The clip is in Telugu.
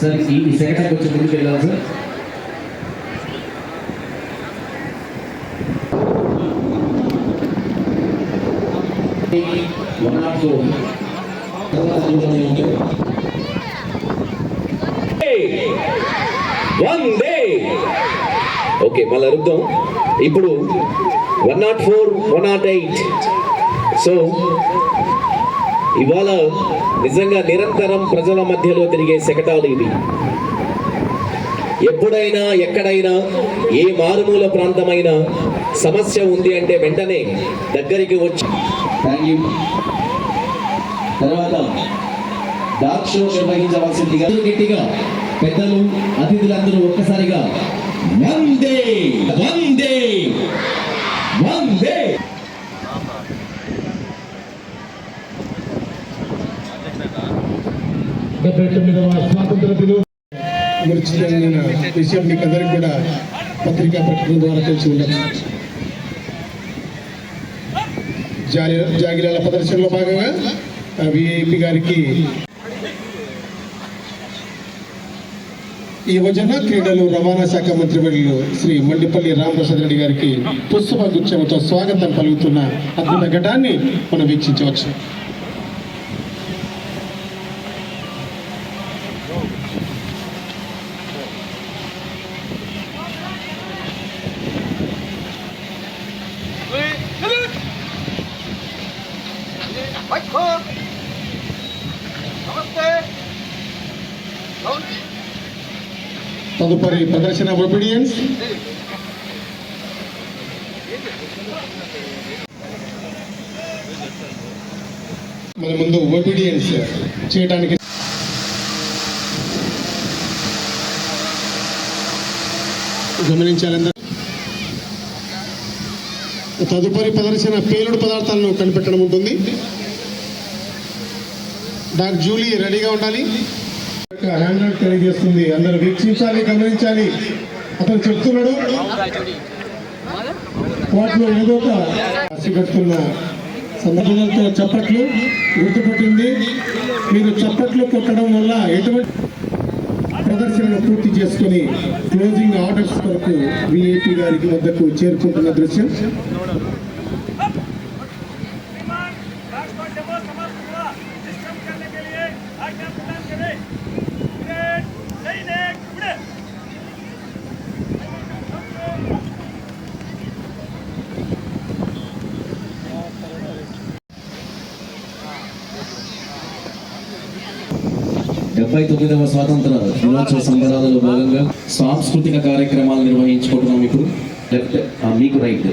సార్ ఈ సెకండ్ సెకండ్ కొంచెం ముందుకు వెళ్ళాలి sir. One not four one day okay మళ్ళీ అరుద్దాం ఇప్పుడు one not four one not eight so ఇవాళ నిజంగా నిరంతరం ప్రజల మధ్యలో తిరిగే శకటాలు ఇవి. ఎప్పుడైనా ఎక్కడైనా ఏ మారుమూల ప్రాంతమైన సమస్య ఉంది అంటే వెంటనే దగ్గరికి వచ్చి తర్వాత డార్క్ షో నిర్వహించవలసిందిగా నీటిగా పెద్దలు అతిథులందరూ ఒక్కసారిగా వందే! వందే! డెబ్బై తొమ్మిదవ స్వాతంత్ర విషయం మీకు అందరికి కూడా పత్రికా ప్రకటన ద్వారా తెలిసి ఉండొచ్చు జాగిరాల ప్రదర్శనలో భాగంగా విఐపి గారికి ఈ యువజన క్రీడలు రవాణా శాఖ మంత్రి మండలి శ్రీ మండిపల్లి రామప్రసాద్ రెడ్డి గారికి పుష్ప గుచ్చంతో స్వాగతం పలుకుతున్న అద్భుత ఘటాన్ని మనం వీక్షించవచ్చు తదుపరి ప్రదర్శన ఒబిడియన్స్. మన ముందు ఒబిడియన్స్ చేయడానికి గమనించాలందరూ. తదుపరి ప్రదర్శన పేలుడు పదార్థాలను కనిపెట్టడం ఉంటుంది. డాక్టర్ జూలీ రెడీగా ఉండాలి. హ్యాండ్ అవుట్ చేస్తుంది అందరూ వీక్షించాలి గమనించాలి. అతను చెప్తున్నాడు. వాటిలో ఏదో ఒక పసిగడుతున్న సందర్భాలతో చప్పట్లు గుర్తుపట్టింది. మీరు చప్పట్లు కొట్టడం వల్ల ఎటువంటి ప్రదర్శనను పూర్తి చేసుకొని క్లోజింగ్ ఆర్డర్స్ కొరకు విఐపి గారికి వద్దకు చేరుకుంటున్న దృశ్యం. డెబ్బై తొమ్మిదవ స్వాతంత్ర దినోత్సవ సంబరాలలో భాగంగా సాంస్కృతిక కార్యక్రమాలు నిర్వహించుకుంటున్నాం ఇప్పుడు. లెఫ్ట్ uh, మీకు రైట్